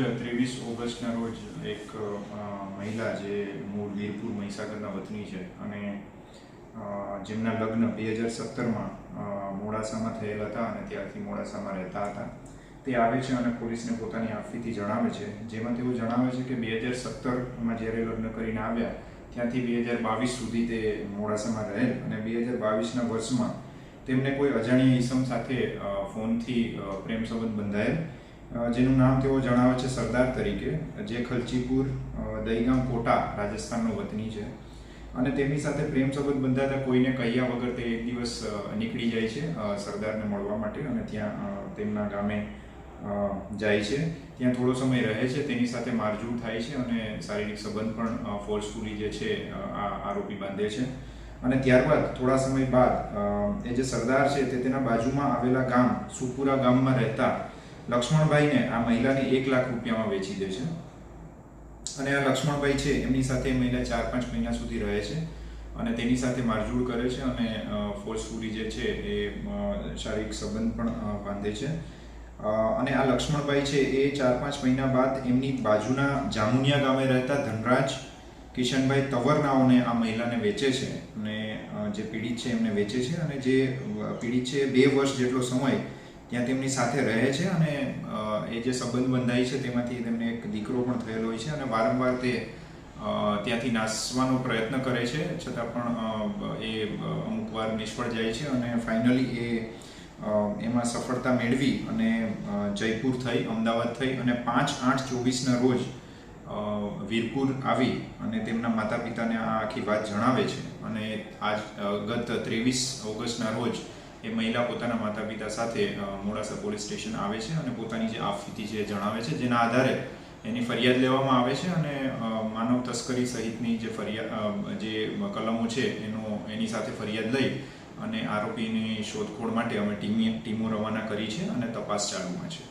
ઓગસ્ટના રોજ એક મહિલા જે મૂળ વીરપુર મહીસાગરના વતની છે અને જેમના લગ્ન બે હજાર સત્તરમાં મોડાસામાં થયેલા હતા અને ત્યારથી મોડાસામાં રહેતા હતા. તે આવે છે અને પોલીસને પોતાની આફીથી જણાવે છે. જેમાં તેઓ જણાવે છે કે બે હજાર સત્તરમાં જ્યારે લગ્ન કરીને આવ્યા, ત્યાંથી બે હજાર બાવીસ સુધી તે મોડાસામાં રહેલ અને બે હજાર બાવીસના વર્ષમાં તેમને કોઈ અજાણ્યા ઈસમ સાથે ફોનથી પ્રેમ સંબંધ બંધાયેલ. જેનું નામ તેઓ જણાવે છે સરદાર તરીકે, જે ખલચીપુર દહીગામ કોટા રાજસ્થાનનો વતની છે. અને તેમની સાથે પ્રેમ સંબંધ બંધાતા કોઈને કહ્યા વગર તે એક દિવસ નીકળી જાય છે સરદારને મળવા માટે અને ત્યાં તેમના ગામે જાય છે. ત્યાં થોડો સમય રહે છે, તેની સાથે મારઝૂડ થાય છે અને શારીરિક સંબંધ પણ ફોર્સફુલી જે છે આ આરોપી બાંધે છે. અને ત્યારબાદ, થોડા સમય બાદ એ જે સરદાર છે તે તેના બાજુમાં આવેલા ગામ, સુપુરા ગામમાં રહેતા લક્ષ્મણભાઈને આ મહિલાને એક લાખ રૂપિયામાં વેચી દે છે. અને આ લક્ષ્મણભાઈ છે, એમની સાથે એ મહિલા ચાર પાંચ મહિના સુધી રહે છે અને તેની સાથે મારઝૂડ કરે છે અને ફોર્સફુલી જે છે એ શારીરિક સંબંધ પણ બાંધે છે. અને આ લક્ષ્મણભાઈ છે એ ચાર પાંચ મહિના બાદ એમની બાજુના જામુનિયા ગામે રહેતા ધનરાજ કિશનભાઈ તવરનાઓને આ મહિલાને વેચે છે અને જે પીડિત છે એમને વેચે છે અને જે પીડિત છે બે વર્ષ જેટલો સમય ત્યાં તેમની સાથે રહે છે અને એ જે સંબંધ બંધાય છે તેમાંથી તેમને એક દીકરો પણ થયેલો હોય છે અને વારંવાર તે ત્યાંથી નાસવાનો પ્રયત્ન કરે છે, છતાં પણ એ અમુક વાર નિષ્ફળ જાય છે અને ફાઇનલી એ એમાં સફળતા મેળવી અને જયપુર થઈ, અમદાવાદ થઈ અને પાંચ આઠ ચોવીસના રોજ વીરપુર આવી અને તેમના માતા પિતાને આ આખી વાત જણાવે છે. અને આજ ગત ત્રેવીસ ઓગસ્ટના રોજ એ મહિલા પોતાના માતા પિતા સાથે મોડાસા પોલીસ સ્ટેશન આવે છે અને પોતાની જે આફીતી છે જણાવે છે, જેના આધારે એની ફરિયાદ લેવામાં આવે છે અને માનવ તસ્કરી સહિતની જે ફરિયાદ જે કલમો છે એનો, એની સાથે ફરિયાદ લઈ અને આરોપીની શોધખોળ માટે અમે ટીમી, ટીમો રવાના કરી છે અને તપાસ ચાલુમાં છે.